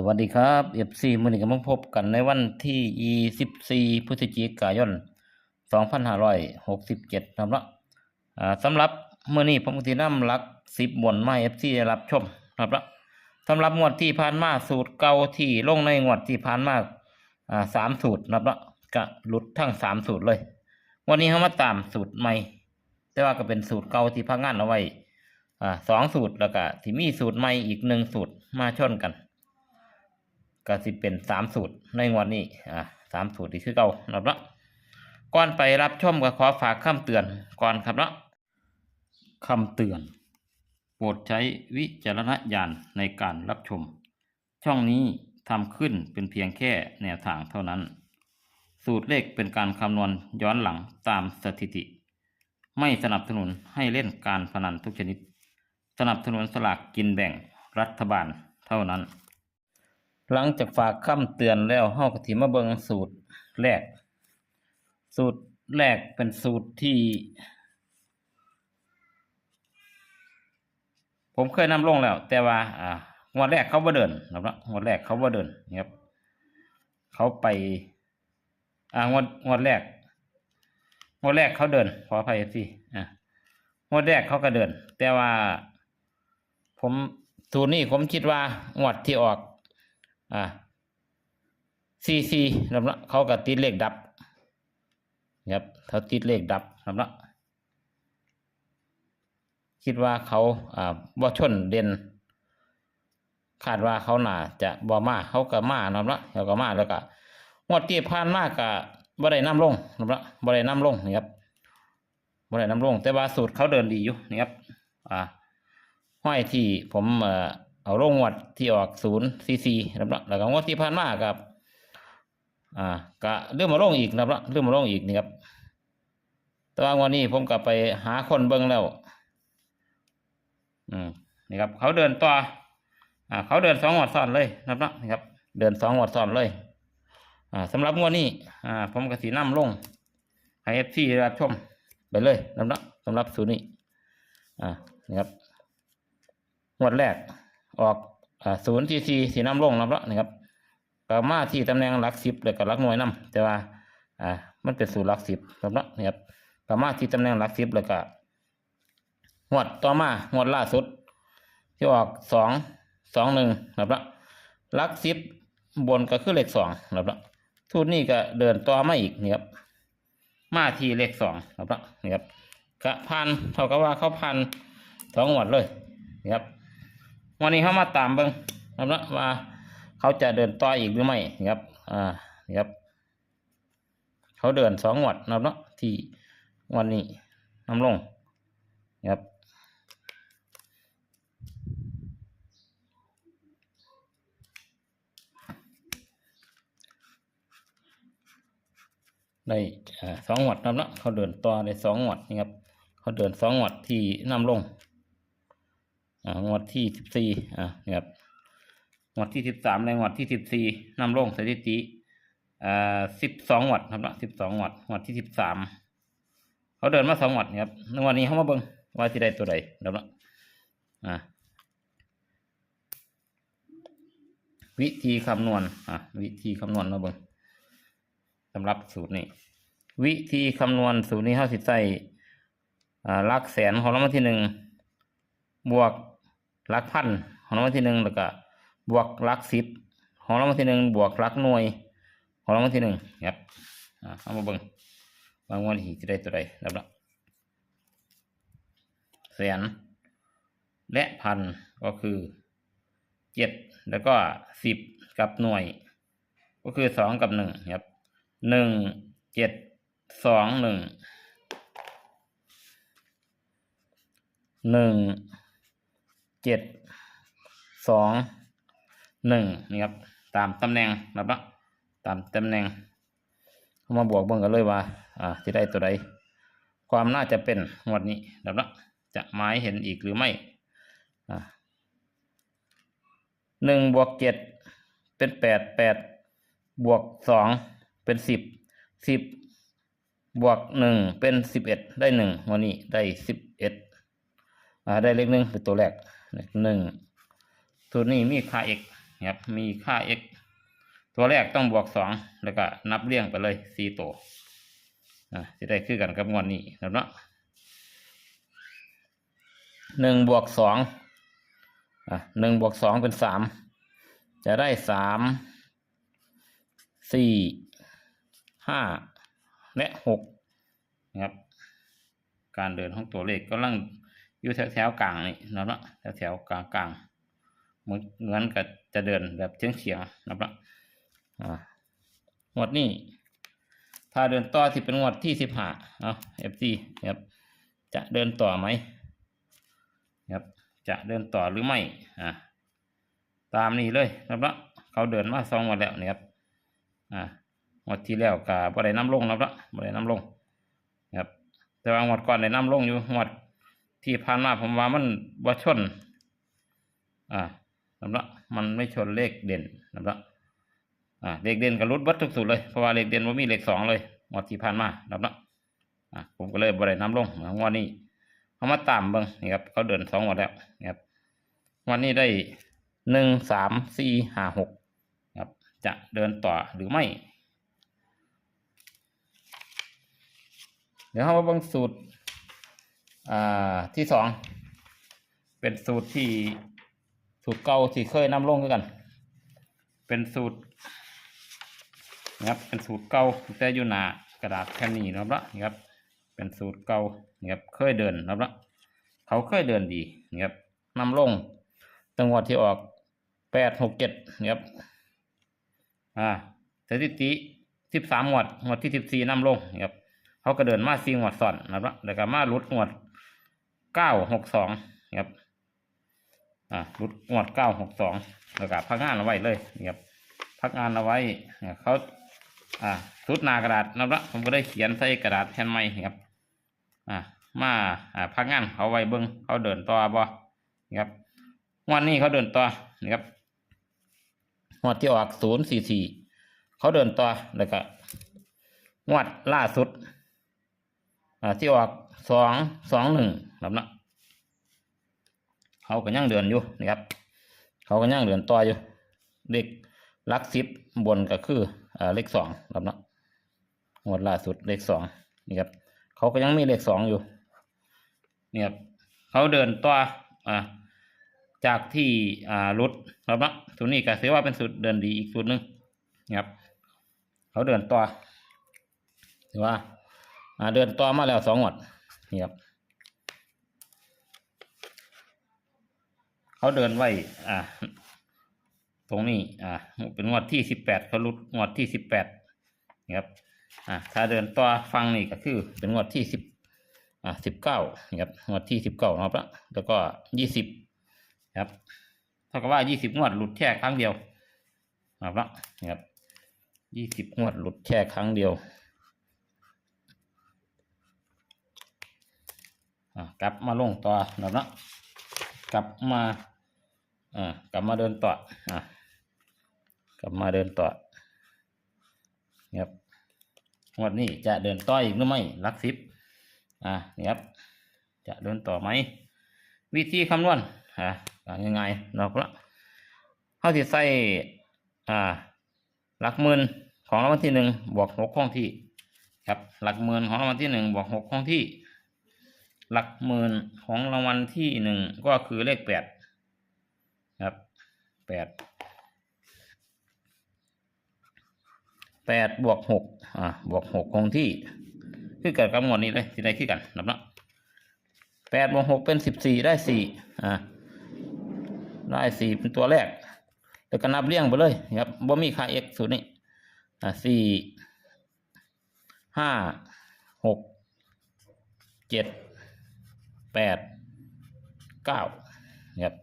สวัสดีครับเอฟซีมื้อนี้ก็มาพบกันในวันที่ 24 พฤศจิกายน 2567ครับเนาะอ่าสำหรับเมื้อนี้ผมก็สินำหลัก10บบนมาให้ FC ได้รับชมครับเนาะสำหรับงวดที่ผ่านมาสูตรเก่าที่ลงในงวดที่ผ่านมาสามสูตรครับเนาะก็หลุดทั้งสามสูตรเลย วันนี้เฮามาตามสูตรใหม่ แต่ว่าก็เป็นสูตรเก่าที่พักงานเอาไว้อ่าสองสูตรแล้วก็ที่มีสูตรใหม่อีกหนึ่งสูตรมาชนกัน ก็สิเป็นสามสูตรในงวดนี้อ่าสามสูตรที่คือเก่านะครับเนาะก่อนไปรับชมก็ขอฝากคำเตือนก่อนครับเนาะคำเตือน โปรดใช้วิจารณญาณในการรับชม ช่องนี้ทำขึ้นเป็นเพียงแค่แนวทางเท่านั้น สูตรเลขเป็นการคำนวณย้อนหลังตามสถิติ ไม่สนับสนุนให้เล่นการพนันทุกชนิด สนับสนุนสลากกินแบ่งรัฐบาลเท่านั้น หลังจากฝากคำเตือนแล้วเฮาก็สิมาเบิ่งสูตรแรก สูตรแรกเป็นสูตรที่ ผมเคยนำลงแล้ว แต่ว่า อ่างวดแรกเขาบ่เดินนะครับงวดแรกเขาบ่เดินนะครับเขาไป อ่างวดงวดแรกงวดแรกเขาเดินขออภัยสิอ่างวดแรกเขาก็เดิน แต่ว่า ผมสูตรนี้ผมคิดว่างวดที่ออก อ่าซีซีลำละเขาก็ติดเลขดับครับเขาติดเลขดับลำละคิดว่าเขาอ่าบ่ชนเด่นคาดว่าเขาน่าจะบ่มาเขาก็มาลำละเขาก็มาแล้วก็งวดที่ผ่านมากก็บ่ได้นํลงลำละบ่ได้นํลงนี่ครับบ่ได้นํลง แต่ว่าสูตรเขาเดินดีอยู่นี่ครับอ่าห้อยที่ผมเอ่อ เอาลงงวดที่ออกศูนย์ซีซีนะครับแล้วก็งวดที่ผ่านมากับ อ่าก็เรื่องมาลงอีกนะครับเรื่องมาลงอีกนี่ครับแต่ว่างวันนี้ผมก็ไปหาคนเบิ่งแล้ว อืมนี่ครับ เขาเดินต่ออ่า เขาเดินสองงวดซ้อนเลยนะครับนี่ครับ เดินสองงวดซ้อนเลย อ่าสำหรับงวดนี้ อ่า ผมก็สีน้ำลงให้เอฟซีรับชมไปเลยนะครับเนาะสำหรับสูตรนี้ อ่านี่ครับงวดแรก ออกศูนย์ทีซีสีน้ำลงนะครับนะครับก็มาที่ตำแหน่งหลักสิบเลยกับหลักหน่วยน้ำแต่ว่าอ่ามันเป็นศูนย์หลักสิบนะครับนะครับก็มาที่ตำแหน่งหลักสิบเลยกับงวดต่อมางวดล่าสุด ที่ออกสองสองหนึ่งนะครับหลักสิบบนก็คือเลขสองนะครับทุนนี้ก็เดินต่อมาอีกนี่ครับมาที่เลขสองนะครับนี่ครับก็พันเท่ากับว่าเขาพันสองงวดเลยนะครับ วันนี้เขามาตามเบิ้งนะครับว่าเขาจะเดินต่ออีกหรือไม่ครับอ่าครับเขาเดินสองงวดนะครับเนาะที่วันนี้น้ำลงครับได้สองงวดนะครับเนาะเขาเดินต่อในสองงวดนะครับเขาเดินสองงวดที่น้ำลง งวดที่สิบสี่อ่านี่ครับงวดที่สิบสามในงวดที่สิบสี่นำลงสถิติอ่าสิบสองงวดครับเนาะสิบสองงวดงวดที่สิบสามเขาเดินมาสองงวดนี่ครับในวันนี้เขามาเบิ่งว่าที่ได้ตัวใดครับเนาะอ่าวิธีคำนวณอะวิธีคำนวณมาเบิ่งสำหรับสูตรนี้ วิธีคำนวณสูตรนี้เขาสิใส่อ่าลักแสนของรางวัลที่หนึ่งบวก หลักพันของรางวัลที่หนึ่งแล้วก็บวกหลักสิบของรางวัลที่หนึ่งบวกหลักหน่วย ของรางวัลที่หนึ่งครับอ่าเอามาเบิ่งบางวันที่จะได้ตัวใดแล้วละแสนและพันก็คือเจ็ดแล้วก็สิบกับหน่วย ก็คือสองกับหนึ่งครับหนึ่งเจ็ดสองหนึ่งหนึ่ง จ็ดสองหนึ่งนี่ครับตามตำแหน่งนะครับตามตำแหน่งเอามาบวกเบิ่งกันเลยว่าอ่าจะได้ตัวใดความน่าจะเป็นงวดนี้นะครับจะหมายเห็นอีกหรือไม่อ่าหนึ่งบวกเจ็ดเป็นแปดแปดบวกสองเป็นสิบสิบบวกหนึ่งเป็นสิบเอ็ดได้หนึ่งวันนี้ได้สิบเอ็ดอ่าได้เลขหนึ่งเป็นตัวแรก เลขหนึ่งตัวนี้มีค่า x ครับมีค่า x ตัวแรกต้องบวกสองแล้วก็นับเลี่ยงไปเลยสี่ตัวอะจะได้คือกันกับงวดนี้นะเนาะหนึ่งบวกสองอะหนึ่งบวกสองเป็นสามจะได้สามสี่ห้าและหกนะครับ การเดินของตัวเลขก็ลัง อยู่แถวแถวๆกลางนี่นะครับเนาะแถวแถวๆกลางกลางๆเหมือนเหมือนกับจะเดินแบบเฉียงเฉียงๆนะครับเนาะอ่างวดนี้ถ้าเดินต่อที่เป็นงวดที่สิบห้าเอาเอฟซีครับจะเดินต่อไหมครับจะเดินต่อหรือไม่อ่าตามนี้เลยนะครับเนาะเขาเดินมาสองวันแล้วนะครับอ่างวดที่แล้วกับบ่ได้น้ำลงนะครับเนาะบ่ได้น้ำลงครับแต่ว่างวดก่อนได้น้ำลงอยู่งวด ที่ผ่านมาผมว่ามันบ่ชน อ่าสำหรับมันไม่ชนเลขเด่นสำหรับอ่าเลขเด่นก็รุดเบัดทุกสูตรเลยเพราะว่าเลขเด่นว่ามีเลขสองเลยงวดที่ผ่านมาสำหรับอ่าผมก็เลยบ่ได้น้ำลงงวดนี้เขามาตามเบิ่งนี่ครับเขาเดินสองงวดแล้วนะครับวันนี้ได้หนึ่งสามสี่ห้าหกครับจะเดินต่อหรือไม่ เดี๋ยวเรามาเบิ่งสูตร ที่สองเป็นสูตรที่สูตรเก่าที่เคยนำลงคือกัน เป็นสูตรนะครับเป็นสูตรเก่าแต่อยู่หนากระดาษแผ่นนี้นะครับละนี่ครับ เป็นสูตรเก่านี่ครับเคยเดินนะครับละเขาเคยเดินดีนี่ครับนำลงตังหวัดที่ออกแปดหกเจ็ดนี่ครับอ่าสถิติสิบสามหมวดหมวดที่สิบสี่นำลงนี่ครับเขาก็เดินมาซีงวดสอนนะครับแล้วก็มาลุดงวด เก้าหกสองครับอ่าลุดงวดเก้าหกสองแล้วก็พักงานเอาไว้เลยครับพักงานเอาไว้เขาอ่าสุดหนากระดาษนะครับผมก็ได้เขียนใส่กระดาษแทนไม่ครับอ่ามาอ่าพักงานเขาไว้เบิ้งเขาเดินต่อบ่ครับงวันนี้เขาเดินต่อนี่ครับงวดที่ออกศูนย์สี่สี่เขาเดินต่อแล้วก็งวดล่าสุด อ่าที่ออกสองสองหนึ่งครับเนาะเขาก็ยังเดือนอยู่นะครับ เขาก็ยังเดือนต่ออยู่เลขลักสิบบนก็คืออ่าเลขสองครับนาะงวดล่าสุดเลขสองนี่ครับเขาก็ยังมีเลขสองอยู่นี่ครับเขาเดินต่ออ่าจากที่อ่ารุดครับนะสูตรนี้ก็ถือว่าเป็นสูตรเดินดีอีกสูตรหนึ่งนะครับ เขาเดินต่อถือว่า อ่าเดินต่อมาแล้วสองงวดนี่ครับเขาเดินไว้ อ่า ตรงนี้ อ่า เป็นงวดที่สิบแปดเขาลุดงวดที่สิบแปดนี่ครับ อ่า ถ้าเดินต่อฟังนี่ก็คือ เป็นงวดที่สิบอ่าสิบเก้านี่ครับ งวดที่สิบเก้านะครับ แล้วก็ยี่สิบครับเท่ากับว่ายี่สิบงวดหลุดแค่ครั้งเดียวนะครับนี่ครับยี่สิบงวดหลุดแค่ครั้งเดียว อ่า กลับมาลงต่อนะครับเนาะกลับมาอ่ากลับมาเดินต่ออ่ากลับมาเดินต่อครับงวันนี้จะเดินต่ออีกหรือไม่ลักสิบอ่านี่ครับ จะเดินต่อไหม วิธีคำนวณอ่ายังไงเนาะครับเขาที่ใส่อ่าหลักหมื่นของรางวัลที่หนึ่งบวกหกข้องที่ ครับหลักหมื่นของรางวัลที่หนึ่งบวกหกข้องที่ หลักหมื่นของรางวัลที่หนึ่งก็คือเลขแปดครับแปดแปดบวกหกอ่าบวกหกคงที่คือเกิดกับหมวดนี้เลยที่ได้คือกันนับนะแปดบวกหกเป็นสิบสี่ได้สี่อ่าได้สี่เป็นตัวแรก แล้วก็นับเลี่ยงไปเลยครับบ่มีค่า x สูตรนี้อ่าสี่ห้าหกเจ็ด แปดเก้าครับ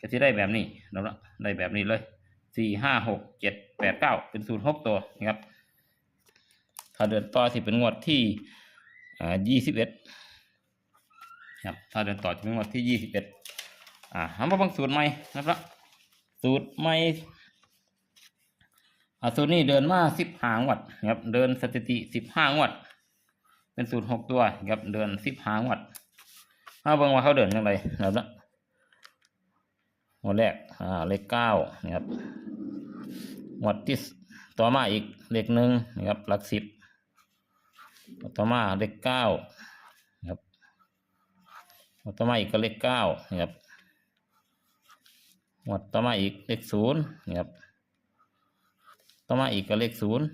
ก็จะได้แบบนี้แล้วละได้แบบนี้เลยสี่ห้าหกเจ็ดแปดเก้าเป็นสูตรหกตัวนะครับถ้าเดินต่อที่เป็นงวดที่อ่ายี่สิบเอ็ดครับถ้าเดินต่อจะเป็นงวดที่ยี่สิบเอ็ดอ่าทำมาบังสูตรใหม่นะครับสูตรใหม่อ่าสูตรนี้เดินมาสิบห้างวดครับเดินสถิติสิบห้างวด เป็นสูตรหกตัวครับเดินสิบห้างวัด ถ้าเบิ่งว่าเขาเดินยังไงนะครับนะงวดแรกอ่าเลขเก้านะครับงวดที่ต่อมาอีกเลขหนึ่งนะครับหลักสิบต่อมาเลขเก้านะครับต่อมาอีกก็เลขเก้านะครับงวดต่อมาอีกเลขศูนย์นะครับต่อมาอีกก็เลขศูนย์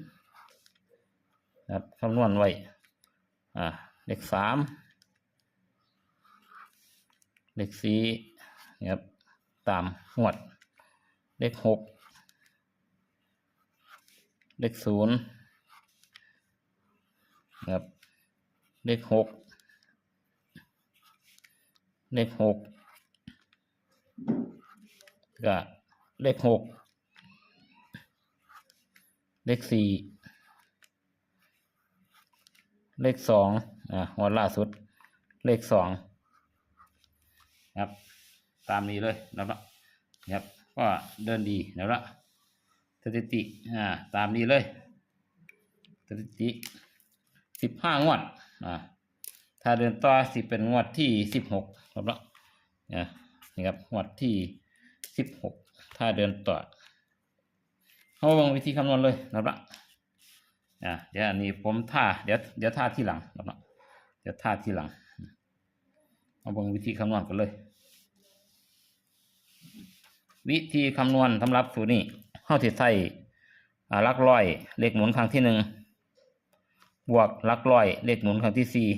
นะครับคำนวณไว้อ่าเลขสาม เลขสี่นะครับ ตามงวด เลขหกเลขศูนย์นะครับ เลขหกเลขหกก็เลขหกเลขสี่เลขสองอ่าวันล่าสุด เลขสอง ครับ ตามนี้เลยนะครับนะครับก็เดินดีนะครับสถิติอ่าตามนี้เลยสถิติสิบห้างวดอ่าถ้าเดินต่อสิเป็นงวดที่สิบหกครับนะนี่ครับงวดที่สิบหกถ้าเดินต่อเขาลงวิธีคำนวณเลยนะครับละอ่าเดี๋ยวอันนี้ผมท่าเดี๋ยวเดี๋ยวท่าที่หลังนะครับละเดี๋ยวท่าที่หลังเอาลงวิธีคำนวณกันเลย วิธีคำนวณสำหรับสูตรนี้เข้าที่ใส่หลักร้อยเลขหมุนครั้งที่หนึ่งบวกหลักร้อยเลขหมุนครั้งที่สี่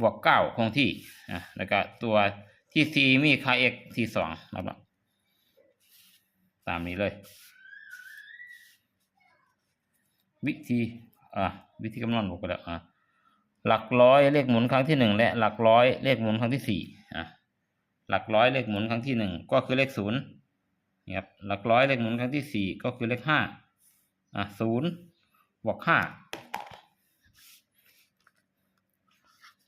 บวกเก้าคงที่อะแล้วก็ตัวที่สี่มีค่า x ที่สองนะครับตามนี้เลย วิธีอ่าวิธีคำนวณบอกไปแล้วอะหลักร้อยเลขหมุนครั้งที่หนึ่งและหลักร้อยเลขหมุนครั้งที่สี่อะหลักร้อยเลขหมุนครั้งที่หนึ่งก็คือเลขศูนย์ ครับหลักร้อยเลขหมุนครั้งที่สี่ก็คือเลขห้าอะศูนย์บวกห้า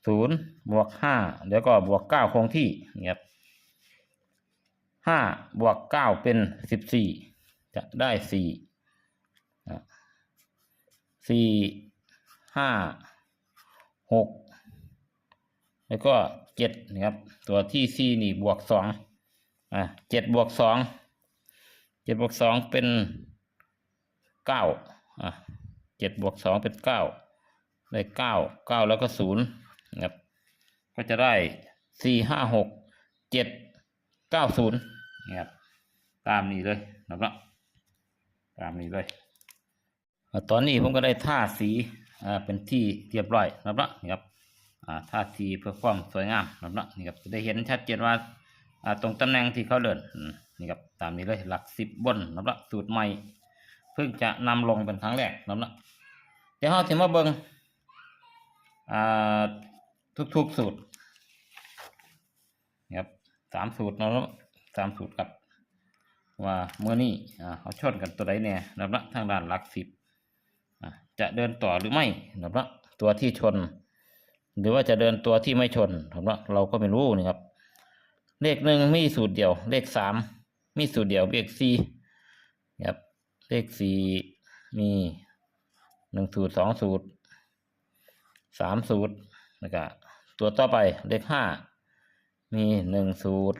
ศูนย์บวกห้าเดี๋ยวก็บวกเก้าคงที่ครับห้าบวกเก้าเป็นสิบสี่จะได้สี่สี่ห้าหกแล้วก็เจ็ดนะครับ ตัวที่ซีนี่บวกสองอ่าเจ็ดบวกสอง เจ็ดบวกสองเป็นเก้าอ่าเจ็ดบวกสองเป็นเก้าได้เก้าเก้าแล้วก็ศูนย์นะครับ ก็จะได้สี่ห้าหกเจ็ดเก้าศูนย์นะครับตามนี้เลยนะครับตามนี้เลย ตอนนี้ผมก็ได้ท่าสีอ่าเป็นที่เรียบร้อยนะครับนี่ครับอ่าท่าทีเพื่อความสวยงามนะครับนาะนี่ครับจะได้เห็นชัดเจนว่าอ่าตรงตำแหน่งที่เขาเดินอืม นี่ครับตามนี้เลยหลักสิบบนนับเนาะสูตรใหม่เพิ่งจะนำลงเป็นครั้งแรกนับเนาะเดี๋ยวเราจะมาเบิ่งอ่าทุกๆสูตรนี่ครับสามสูตรเนาะสามสูตรครับว่าเมื่อนี้อ่าเขาชนกันตัวใดเนี่ยนับเนาะทางด้านหลักสิบอ่าจะเดินต่อหรือไม่นับเนาะตัวที่ชน หรือว่าจะเดินตัวที่ไม่ชนผมว่าเราก็ไม่รู้นี่ครับเลขหนึ่งมีสูตรเดียว เลขสาม มีสูตรเดียวเลขสี่ครับเลขสี่มีหนึ่งสูตรสองสูตรสามสูตรแล้วก็ตัวต่อไปเลขห้ามีหนึ่งสูตร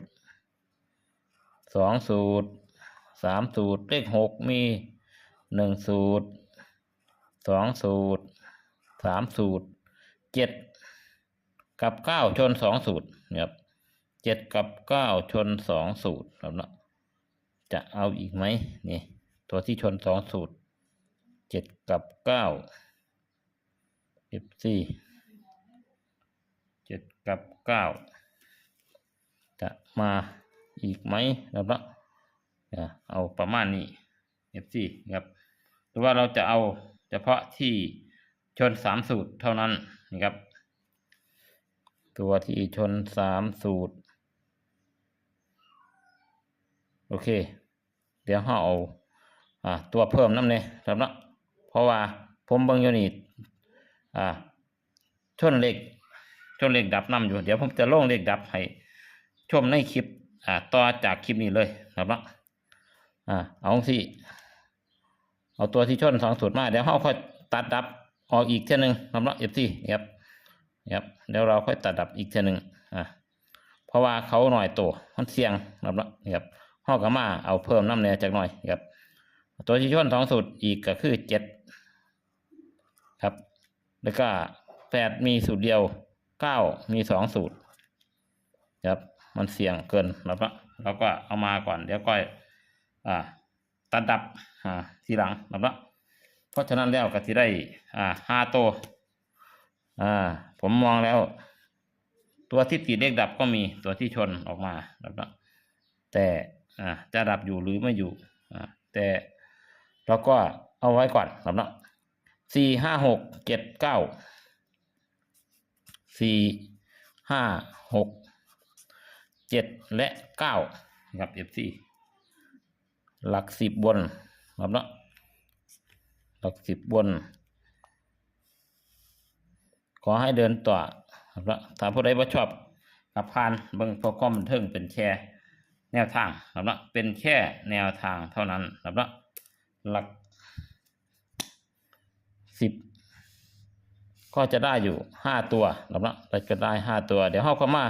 สองสูตรสามสูตร เลขหกมีหนึ่งสูตรสองสูตรสามสูตรเจ็ดกับเก้าชนสองสูตรครับเจ็ดกับเก้าชนสองสูตรครับเนาะ จะเอาอีกไหมนี่ตัวที่ชนสองสูตรเจ็ดกับเก้าสิบสี่เจ็ดกับเก้าจะมาอีกไหมครับเนาะอะเอาประมาณนี้เอฟซีครับหรือว่าเราจะเอาเฉพาะที่ชนสามสูตรเท่านั้นนะครับ ตัวที่ชนสามสูตร โอเค เดี๋ยวเราเอาอ่าตัวเพิ่มน้ำเนี่ยครับเนาะเพราะว่าผมเบิ่งอยู่นี่อ่าชนเหล็กชนเหล็กดับน้ำอยู่ เดี๋ยวผมจะลงเหล็กดับให้ชมในคลิปอ่าต่อจากคลิปนี้เลยครับเนาะอ่าเอาสิเอาตัวที่ชนสองสูตรมาเดี๋ยวเราค่อยตัดดับออกอีกเท่านึงครับเนาะเอฟซีครับครับเดี๋ยวเราค่อยตัดดับอีกเทีหนึ่งอะเพราะว่าเขาหน่อยโตมันเสี่ยงครับนี่ครับ ห้อก็มาเอาเพิ่มน้ำแน่จากหน่อยครับ ตัวที่ชนสองสูตรอีกก็คือเจ็ดครับ แล้วก็แปดมีสูตรเดียวเก้ามีสองสูตรครับ มันเสี่ยงเกินแล้วก็เราก็เอามาก่อนเดี๋ยวก็อ่าตัดดับอ่าทีหลังนะครับเพราะฉะนั้นแล้วก็ที่ได้อ่าห้าตัวอ่าผมมองแล้ว ตัวที่ติดเลขดับก็มีตัวที่ชนออกมานะครับแต่ จะดับอยู่หรือไม่อยู่อ่าแต่เราก็เอาไว้ก่อนนะครับสี่ห้าหกเจ็ดเก้าสี่ห้าหกเจ็ดและเก้านะครับ F4 หลักสิบบนครับเนาะหลักสิบบน ขอให้เดินต่อครับแล้วถ้าผู้ใดบ่ชอบกับพานเบิ่งพอความบันเทิงเป็นแค่ แนวทางครับเป็นแค่แนวทางเท่านั้นครับหลักสิบก็จะได้อยู่ห้าตัวครับเราจะได้ห้าตัว เดี๋ยวเข้าเข้ามา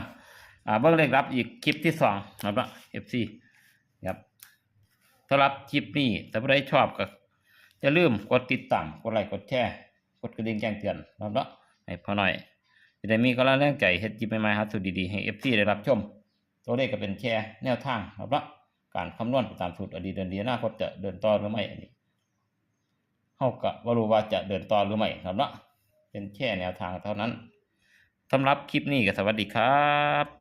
อ่าเบิ่งเลขรับอีกคลิปที่สองครับแล้ว FC ครับสำหรับคลิปนี้ถ้าผู้ใดชอบก็อย่าลืมกดติดตามกดไลค์กดแชร์กดกระดิ่งแจ้งเตือนครับให้พอหน่อยจะได้มีกำลังแรงใจเฮ็ดจิบใหม่ๆหาสูตรดีๆให้ FC ได้รับชม ตัวเลขก็เป็นแค่แนวทางครับละการคำนวณตามสูตรอดีตเดือนดีอนาคตจะเดินต่อหรือไม่อันนี้เฮาก็บ่รู้ว่าจะเดินต่อหรือไม่ครับละเป็นแค่แนวทางเท่านั้นสำหรับคลิปนี้ก็สวัสดีครับ